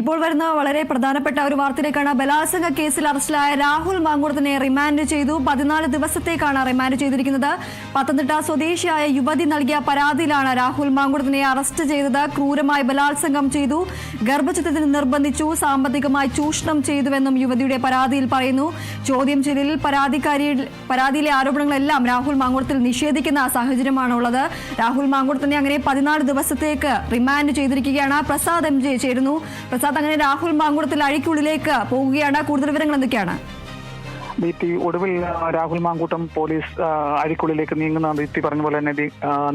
ഇപ്പോൾ വരുന്ന വളരെ പ്രധാനപ്പെട്ട ഒരു വാർത്തയിലേക്കാണ് ബലാത്സംഗ കേസിൽ അറസ്റ്റിലായ രാഹുൽ മാങ്കൂടത്തിനെ റിമാൻഡ് ചെയ്തു. പതിനാല് ദിവസത്തേക്കാണ് റിമാൻഡ് ചെയ്തിരിക്കുന്നത്. പത്തനംതിട്ട സ്വദേശിയായ യുവതി നൽകിയ പരാതിയിലാണ് രാഹുൽ മാങ്കൂടത്തിനെ അറസ്റ്റ് ചെയ്തത്. ക്രൂരമായി ബലാത്സംഗം ചെയ്തു. ഗർഭചിത്രത്തിന് നിർബന്ധിച്ചു. സാമ്പത്തികമായി ചൂഷണം ചെയ്തുവെന്നും യുവതിയുടെ പരാതിയിൽ പറയുന്നു. ചോദ്യം ചെയ്യലിൽ പരാതിക്കാരി പരാതിയിലെ ആരോപണങ്ങളെല്ലാം രാഹുൽ മാങ്കൂടത്തിൽ നിഷേധിക്കുന്ന സാഹചര്യമാണ് ഉള്ളത് രാഹുൽ മാങ്കൂടത്തിനെ അങ്ങനെ പതിനാല് ദിവസത്തേക്ക് റിമാൻഡ് ചെയ്തിരിക്കുകയാണ്. പ്രസാദ് എം ജെ ചേരുന്നു. പ്രസാദ് അങ്ങനെ രാഹുൽ മാങ്കുടത്തിൽ അഴിക്കുള്ളിലേക്ക് പോവുകയാണ് കൂടുതൽ വിവരങ്ങൾ എന്തൊക്കെയാണ്? ദീപ്തി ഒടുവിൽ രാഹുൽ മാങ്കൂട്ടം പോലീസ് അഴിക്കുള്ളിലേക്ക് നീങ്ങുന്ന ദീപ്തി പറഞ്ഞ പോലെ തന്നെ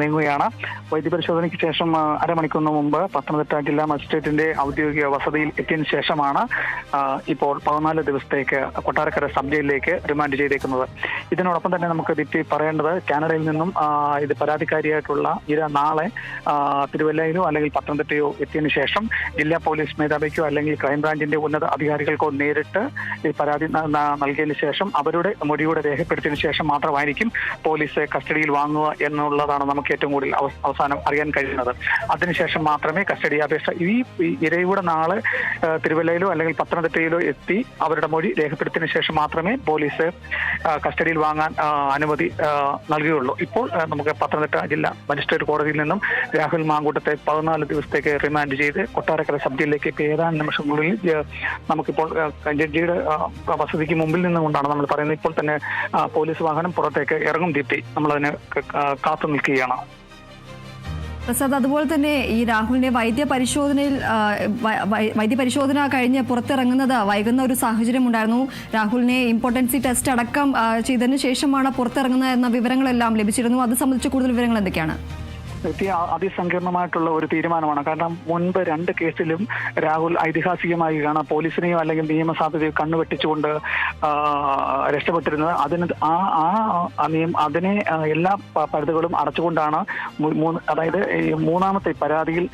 നീങ്ങുകയാണ്. വൈദ്യ വൈദ്യപരിശോധനയ്ക്ക് ശേഷം അരമണിക്കൂറിന് മുമ്പ് പത്തനംതിട്ട ജില്ലാ മജിസ്ട്രേറ്റിന്റെ ഔദ്യോഗിക വസതിയിൽ എത്തിയതിനു ശേഷമാണ് ഇപ്പോൾ പതിനാല് ദിവസത്തേക്ക് കൊട്ടാരക്കര സബ് ജയിലിലേക്ക് റിമാൻഡ് ചെയ്തേക്കുന്നത്. ഇതിനോടൊപ്പം തന്നെ നമുക്ക് ദീപ്തി പറയേണ്ടത് കാനഡയിൽ നിന്നും ഇത് പരാതിക്കാരിയായിട്ടുള്ള ഇര നാളെ തിരുവല്ലയിലോ അല്ലെങ്കിൽ പത്തനംതിട്ടയോ എത്തിയതിനു ശേഷം ജില്ലാ പോലീസ് മേധാവിക്കോ അല്ലെങ്കിൽ ക്രൈംബ്രാഞ്ചിന്റെ ഉന്നത അധികാരികൾക്കോ നേരിട്ട് ഈ പരാതി നൽകിയതിനു ശേഷം അവരുടെ മൊഴിയുടെ രേഖപ്പെടുത്തിയതിനു ശേഷം മാത്രമായിരിക്കും പോലീസ് കസ്റ്റഡിയിൽ വാങ്ങുക എന്നുള്ളതാണ് നമുക്ക് ഏറ്റവും കൂടുതൽ അവസാനം അറിയാൻ കഴിയുന്നത്. അതിനുശേഷം മാത്രമേ കസ്റ്റഡി അപേക്ഷ ഈ ഇരയുടെ നാളെ തിരുവല്ലയിലോ അല്ലെങ്കിൽ പത്തനംതിട്ടയിലോ എത്തി അവരുടെ മൊഴി രേഖപ്പെടുത്തിയതിനു ശേഷം മാത്രമേ പോലീസ് കസ്റ്റഡിയിൽ വാങ്ങാൻ അനുമതി നൽകുകയുള്ളൂ. ഇപ്പോൾ നമുക്ക് പത്തനംതിട്ട ജില്ലാ മജിസ്ട്രേറ്റ് കോടതിയിൽ നിന്നും രാഹുൽ മാങ്കൂട്ടത്തെ പതിനാല് ദിവസത്തേക്ക് റിമാൻഡ് ചെയ്ത് കൊട്ടാരക്കര സബ് ജില്ലയിലേക്ക് ഏതാനും നിമിഷങ്ങളിൽ നമുക്കിപ്പോൾ ജഡ്ജിയുടെ വസതിക്ക് മുമ്പിൽ നിന്നുകൊണ്ടാണ് നമ്മൾ പറയുന്നത്. ഇപ്പോൾ തന്നെ പോലീസ് വാഹനം പുറത്തേക്ക് ഇറങ്ങും ദീപ്തി നമ്മളതിന് കാത്തു നിൽക്കുകയാണ്. പ്രസാദ് അതുപോലെ തന്നെ ഈ രാഹുലിനെ വൈദ്യ പരിശോധനയിൽ വൈദ്യ പരിശോധന കഴിഞ്ഞ് പുറത്തിറങ്ങുന്നത് വൈകുന്ന ഒരു സാഹചര്യം ഉണ്ടായിരുന്നു. രാഹുലിനെ ഇമ്പോർട്ടൻസി ടെസ്റ്റ് അടക്കം ചെയ്തതിനു ശേഷമാണ് പുറത്തിറങ്ങുന്നത് എന്ന വിവരങ്ങളെല്ലാം ലഭിച്ചിരുന്നു. അത് സംബന്ധിച്ച് കൂടുതൽ വിവരങ്ങൾ എന്തൊക്കെയാണ്? അതിസങ്കീർണമായിട്ടുള്ള ഒരു തീരുമാനമാണ്. കാരണം മുൻപ് രണ്ട് കേസിലും രാഹുൽ ഐതിഹാസികമായിട്ടാണ് പോലീസിനെയോ അല്ലെങ്കിൽ നിയമസാധ്യതയോ കണ്ണുവെട്ടിച്ചുകൊണ്ട് രക്ഷപ്പെട്ടിരുന്നത്. അതിന് ആ ആ നിയമ അതിനെ എല്ലാ പരിധികളും അടച്ചുകൊണ്ടാണ് അതായത് മൂന്നാമത്തെ പരാതിയിൽ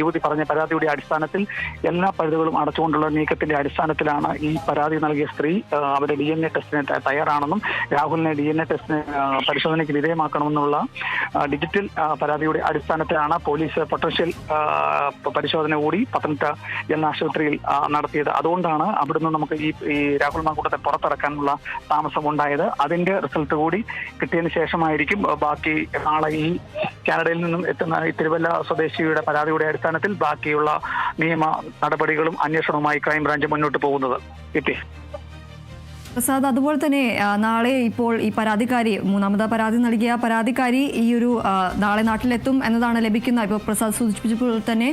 യുവതി പറഞ്ഞ പരാതിയുടെ അടിസ്ഥാനത്തിൽ എല്ലാ പഴുതുകളും അടച്ചുകൊണ്ടുള്ള നീക്കത്തിന്റെ അടിസ്ഥാനത്തിലാണ് ഈ പരാതി നൽകിയ സ്ത്രീ അവരെ അവരുടെ ഡി എൻ എ ടെസ്റ്റിന് തയ്യാറാണെന്നും രാഹുലിനെ ഡി എൻ എ ടെസ്റ്റിന് പരിശോധനയ്ക്ക് വിധേയമാക്കണമെന്നുള്ള ഡിജിറ്റൽ ആ, പരാതിയുടെ അടിസ്ഥാനത്തിലാണ് പോലീസ് പൊട്ടൻഷ്യൽ പരിശോധന കൂടി പത്തനംതിട്ട ആശുപത്രിയിൽ നടത്തിയത്. അതുകൊണ്ടാണ് അവിടുന്ന് നമുക്ക് ഈ ഈ രാഹുൽ മാങ്കൂട്ടത്തെ പുറത്തിറക്കാനുള്ള താമസം ഉണ്ടായത്. അതിന്റെ റിസൾട്ട് കൂടി കിട്ടിയതിന് ശേഷമായിരിക്കും ബാക്കി നാളെ ഈ കാനഡയിൽ നിന്നും എത്തുന്ന ഈ തിരുവല്ല സ്വദേശിയുടെ പരാതിയുടെ അടിസ്ഥാനത്തിൽ ബാക്കിയുള്ള നിയമ നടപടികളും അന്വേഷണവുമായി ക്രൈംബ്രാഞ്ച് മുന്നോട്ട് പോകുന്നത്. കിട്ടി. പ്രസാദ് അതുപോലെ തന്നെ നാളെ ഇപ്പോൾ ഈ പരാതിക്കാരി മൂന്നാമത് പരാതി നൽകിയ പരാതിക്കാരി ഈ ഒരു നാളെ നാട്ടിലെത്തും എന്നതാണ് ലഭിക്കുന്ന ഇപ്പോൾ പ്രസാദ് സൂചിപ്പിച്ചപ്പോൾ തന്നെ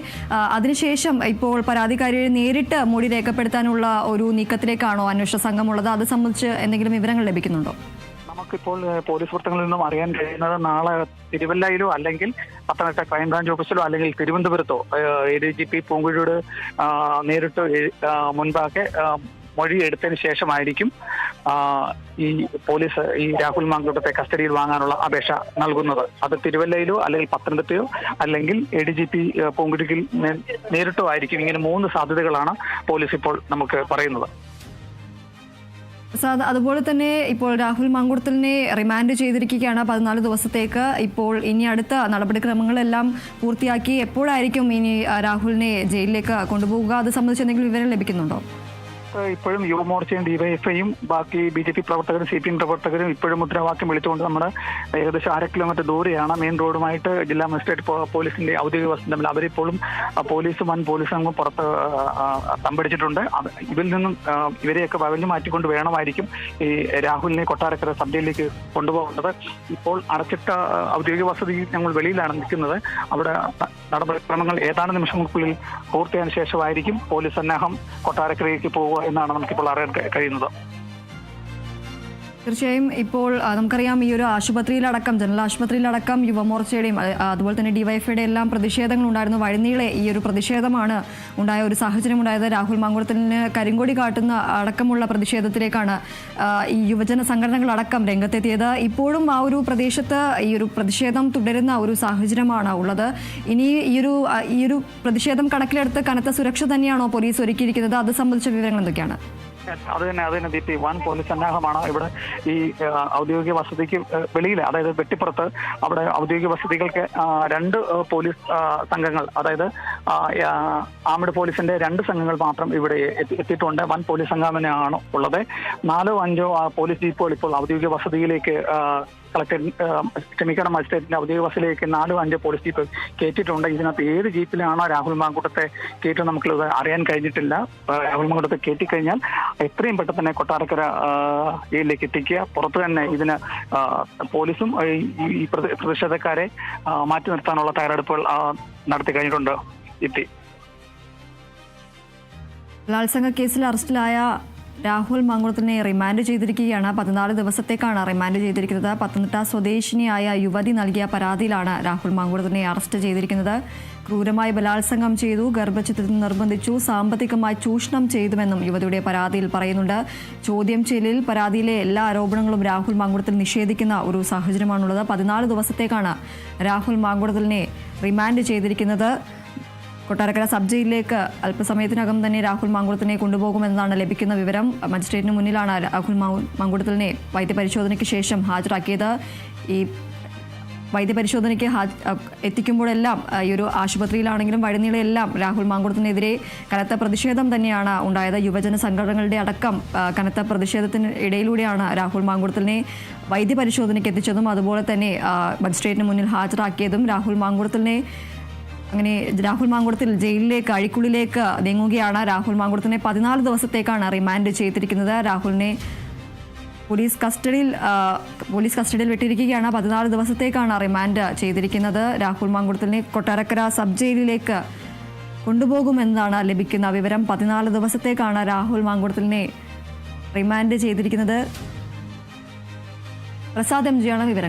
അതിനുശേഷം ഇപ്പോൾ പരാതിക്കാരിയെ നേരിട്ട് മൊഴി രേഖപ്പെടുത്താനുള്ള ഒരു നീക്കത്തിലേക്കാണോ അന്വേഷണ സംഘമുള്ളത്? അത് സംബന്ധിച്ച് എന്തെങ്കിലും വിവരങ്ങൾ ലഭിക്കുന്നുണ്ടോ? നമുക്കിപ്പോൾ പോലീസ് വൃത്തങ്ങളിൽ നിന്നും അറിയാൻ കഴിയുന്നത് നാളെ തിരുവല്ലയിലോ അല്ലെങ്കിൽ പത്തനംതിട്ട ക്രൈംബ്രാഞ്ച് ഓഫീസിലോ അല്ലെങ്കിൽ തിരുവനന്തപുരത്തോ എ ഡി ജി പി പൂങ്കുഴിയോട് നേരിട്ട് മുൻപാകെ ആ, മൊഴി എടുത്തതിന് ശേഷമായിരിക്കും ഈ പോലീസ് ഈ രാഹുൽ മാങ്കൂട്ടത്തെ കസ്റ്റഡിയിൽ വാങ്ങാനുള്ള അപേക്ഷ നൽകുന്നത്. അത് തിരുവല്ലയിലോ അല്ലെങ്കിൽ പത്തനംതിട്ടയോ അല്ലെങ്കിൽ എ ഡി ജി പി പൂങ്കുരുക്കിൽ നേരിട്ടോ ആയിരിക്കും. ഇങ്ങനെ മൂന്ന് സാധ്യതകളാണ് പോലീസ് ഇപ്പോൾ നമുക്ക് പറയുന്നത്. സാർ അതുപോലെ തന്നെ ഇപ്പോൾ രാഹുൽ മാങ്കുടത്തലിനെ റിമാൻഡ് ചെയ്തിരിക്കുകയാണ് പതിനാല് ദിവസത്തേക്ക്. ഇപ്പോൾ ഇനി അടുത്ത നടപടിക്രമങ്ങളെല്ലാം പൂർത്തിയാക്കി എപ്പോഴായിരിക്കും ഇനി രാഹുലിനെ ജയിലിലേക്ക് കൊണ്ടുപോകുക അത് സംബന്ധിച്ച് എന്തെങ്കിലും വിവരം ലഭിക്കുന്നുണ്ടോ? ഇപ്പോഴും യുവമോർച്ചയും ഡിവൈഎഫ്ഐയും ബാക്കി ബി ജെ പി പ്രവർത്തകരും സി പി എം പ്രവർത്തകരും ഇപ്പോഴും മുദ്രാവാക്യം വിളിച്ചുകൊണ്ട് നമ്മുടെ ഏകദേശം അര കിലോമീറ്റർ ദൂരെയാണ് മെയിൻ റോഡുമായിട്ട് ജില്ലാ മജിസ്ട്രേറ്റ് പോലീസിന്റെ ഔദ്യോഗിക വസ്തു തമ്മിൽ അവരിപ്പോഴും പോലീസ് വൻ പോലീസ് അംഗം പുറത്ത് തമ്പടിച്ചിട്ടുണ്ട്. ഇതിൽ നിന്നും ഇവരെയൊക്കെ വകഞ്ഞു മാറ്റിക്കൊണ്ട് വേണമായിരിക്കും ഈ രാഹുലിനെ കൊട്ടാരക്കര സബ് ജയിലിലേക്ക് കൊണ്ടുപോകേണ്ടത് ഇപ്പോൾ അടച്ചിട്ട ഔദ്യോഗിക വസതി ഞങ്ങൾ വെളിയിലാണ് നിൽക്കുന്നത്. അവിടെ നടപടിക്രമങ്ങൾ ഏതാനും നിമിഷങ്ങൾക്കുള്ളിൽ പൂർത്തിയായതിനു ശേഷമായിരിക്കും പോലീസ് സന്നാഹം കൊട്ടാരക്കരയിലേക്ക് പോവുക എന്നാണ് നമുക്കിപ്പോൾ അറിയാൻ കഴി- കഴിയുന്നത്. തീർച്ചയായും ഇപ്പോൾ നമുക്കറിയാം ഈ ഒരു ആശുപത്രിയിലടക്കം ജനറൽ ആശുപത്രിയിലടക്കം യുവമോർച്ചയുടെയും അതുപോലെ തന്നെ ഡിവൈഎഫ്ഐയുടെ എല്ലാം പ്രതിഷേധങ്ങൾ ഉണ്ടായിരുന്നു വഴിനീളെ ഈ ഒരു പ്രതിഷേധമാണ് ഉണ്ടായ ഒരു സാഹചര്യം ഉണ്ടായത്. രാഹുൽ മാങ്കുളത്തിന് കരിങ്കൊടി കാട്ടുന്ന അടക്കമുള്ള പ്രതിഷേധത്തിലേക്കാണ് ഈ യുവജന സംഘടനകളടക്കം രംഗത്തെത്തിയത്. ഇപ്പോഴും ആ ഒരു പ്രദേശത്ത് ഈ ഒരു പ്രതിഷേധം തുടരുന്ന ഒരു സാഹചര്യമാണ് ഉള്ളത്. ഇനി ഈ ഒരു ഈ ഒരു പ്രതിഷേധം കണക്കിലെടുത്ത് കനത്ത സുരക്ഷ തന്നെയാണോ പോലീസ് ഒരുക്കിയിരിക്കുന്നത്? അത് സംബന്ധിച്ച വിവരങ്ങൾ എന്തൊക്കെയാണ്? അത് തന്നെ അത് തന്നെ. ദീപ്തി വൻ പോലീസ് സന്നാഹമാണ് ഇവിടെ ഈ ഔദ്യോഗിക വസതിക്ക് വെളിയിൽ അതായത് വെട്ടിപ്പുറത്ത് അവിടെ ഔദ്യോഗിക വസതികൾക്ക് രണ്ട് പോലീസ് സംഘങ്ങൾ അതായത് ആ, ആ, ആംഡ് പോലീസിന്റെ രണ്ട് സംഘങ്ങൾ മാത്രം ഇവിടെ എത്തിയിട്ടുണ്ട്. വൻ പോലീസ് സംഘം തന്നെയാണ് ഉള്ളത്. നാലോ അഞ്ചോ പോലീസ് ജീപ്പുകൾ ഇപ്പോൾ ഔദ്യോഗിക വസതിയിലേക്ക് കളക്ടർ ക്ഷമിക്കണം മജിസ്ട്രേറ്റിന്റെ ഔദ്യോഗിക ബസ്സിലേക്ക് നാലും അഞ്ചോ പോലീസ് ജീപ്പ് കയറ്റിയിട്ടുണ്ട് ഇതിനകത്ത് ഏത് ജീപ്പിലാണോ രാഹുൽ മാങ്കൂട്ടത്തെ കയറ്റി നമുക്ക് അറിയാൻ കഴിഞ്ഞിട്ടില്ല. രാഹുൽ മാങ്കൂട്ടത്തെ കയറ്റിക്കഴിഞ്ഞാൽ എത്രയും പെട്ടെന്ന് തന്നെ കൊട്ടാരക്കര ജയിലിലേക്ക് എത്തിക്കുക. പുറത്ത് തന്നെ ഇതിന് പോലീസും ഈ പ്രതിഷേധക്കാരെ മാറ്റി നിർത്താനുള്ള തയ്യാറെടുപ്പുകൾ നടത്തി കഴിഞ്ഞിട്ടുണ്ട്. ഇത്തി ബലാത്സംഗ കേസിൽ അറസ്റ്റിലായ രാഹുൽ മാങ്കുളത്തിനെ റിമാൻഡ് ചെയ്തിരിക്കുകയാണ്. പതിനാല് ദിവസത്തേക്കാണ് റിമാൻഡ് ചെയ്തിരിക്കുന്നത്. പത്തനംതിട്ട സ്വദേശിനിയായ യുവതി നൽകിയ പരാതിയിലാണ് രാഹുൽ മാങ്കുളത്തിനെ അറസ്റ്റ് ചെയ്തിരിക്കുന്നത്. ക്രൂരമായി ബലാത്സംഗം ചെയ്തു ഗർഭചിത്രത്തിൽ നിർബന്ധിച്ചു സാമ്പത്തികമായി ചൂഷണം ചെയ്തുവെന്നും യുവതിയുടെ പരാതിയിൽ പറയുന്നുണ്ട്. ചോദ്യം ചെയ്യലിൽ പരാതിയിലെ എല്ലാ ആരോപണങ്ങളും രാഹുൽ മാങ്കുളത്തിൽ നിഷേധിക്കുന്ന ഒരു സാഹചര്യമാണുള്ളത്. പതിനാല് ദിവസത്തേക്കാണ് രാഹുൽ മാങ്കുളത്തിനെ റിമാൻഡ് ചെയ്തിരിക്കുന്നത്. കൊട്ടാരക്കര സബ് ജയിലിലേക്ക് അല്പസമയത്തിനകം തന്നെ രാഹുൽ മാങ്കുളത്തിനെ കൊണ്ടുപോകുമെന്നാണ് ലഭിക്കുന്ന വിവരം. മജിസ്ട്രേറ്റിന് മുന്നിലാണ് രാഹുൽ മാങ്കുളത്തിനെ വൈദ്യപരിശോധനയ്ക്ക് ശേഷം ഹാജരാക്കിയത്. ഈ വൈദ്യപരിശോധനയ്ക്ക് എത്തിക്കുമ്പോഴെല്ലാം ഈ ഒരു ആശുപത്രിയിലാണെങ്കിലും വഴിനീളെല്ലാം രാഹുൽ മാങ്കുളത്തിനെതിരെ കനത്ത പ്രതിഷേധം തന്നെയാണ് ഉണ്ടായത്. യുവജന സംഘടനകളുടെ അടക്കം കനത്ത പ്രതിഷേധത്തിന് ഇടയിലൂടെയാണ് രാഹുൽ മാങ്കുളത്തിനെ വൈദ്യപരിശോധനയ്ക്ക് എത്തിച്ചതും അതുപോലെ തന്നെ മജിസ്ട്രേറ്റിന് മുന്നിൽ ഹാജരാക്കിയതും രാഹുൽ മാങ്കുളത്തിനെ അങ്ങനെ രാഹുൽ മാങ്കുളത്തിൽ ജയിലിലേക്ക് അഴിക്കുള്ളിലേക്ക് നീങ്ങുകയാണ്. രാഹുൽ മാങ്കുളത്തിനെ പതിനാല് ദിവസത്തേക്കാണ് റിമാൻഡ് ചെയ്തിരിക്കുന്നത്. രാഹുലിനെ പോലീസ് കസ്റ്റഡിയിൽ പോലീസ് കസ്റ്റഡിയിൽ വിട്ടിരിക്കുകയാണ്. പതിനാല് ദിവസത്തേക്കാണ് റിമാൻഡ് ചെയ്തിരിക്കുന്നത്. രാഹുൽ മാങ്കുളത്തിനെ കൊട്ടാരക്കര സബ് ജയിലിലേക്ക് കൊണ്ടുപോകുമെന്നാണ് ലഭിക്കുന്ന വിവരം. പതിനാല് ദിവസത്തേക്കാണ് രാഹുൽ മാങ്കുളത്തിനെ റിമാൻഡ് ചെയ്തിരിക്കുന്നത്. പ്രസാദ് എം ജിയാണ് വിവരം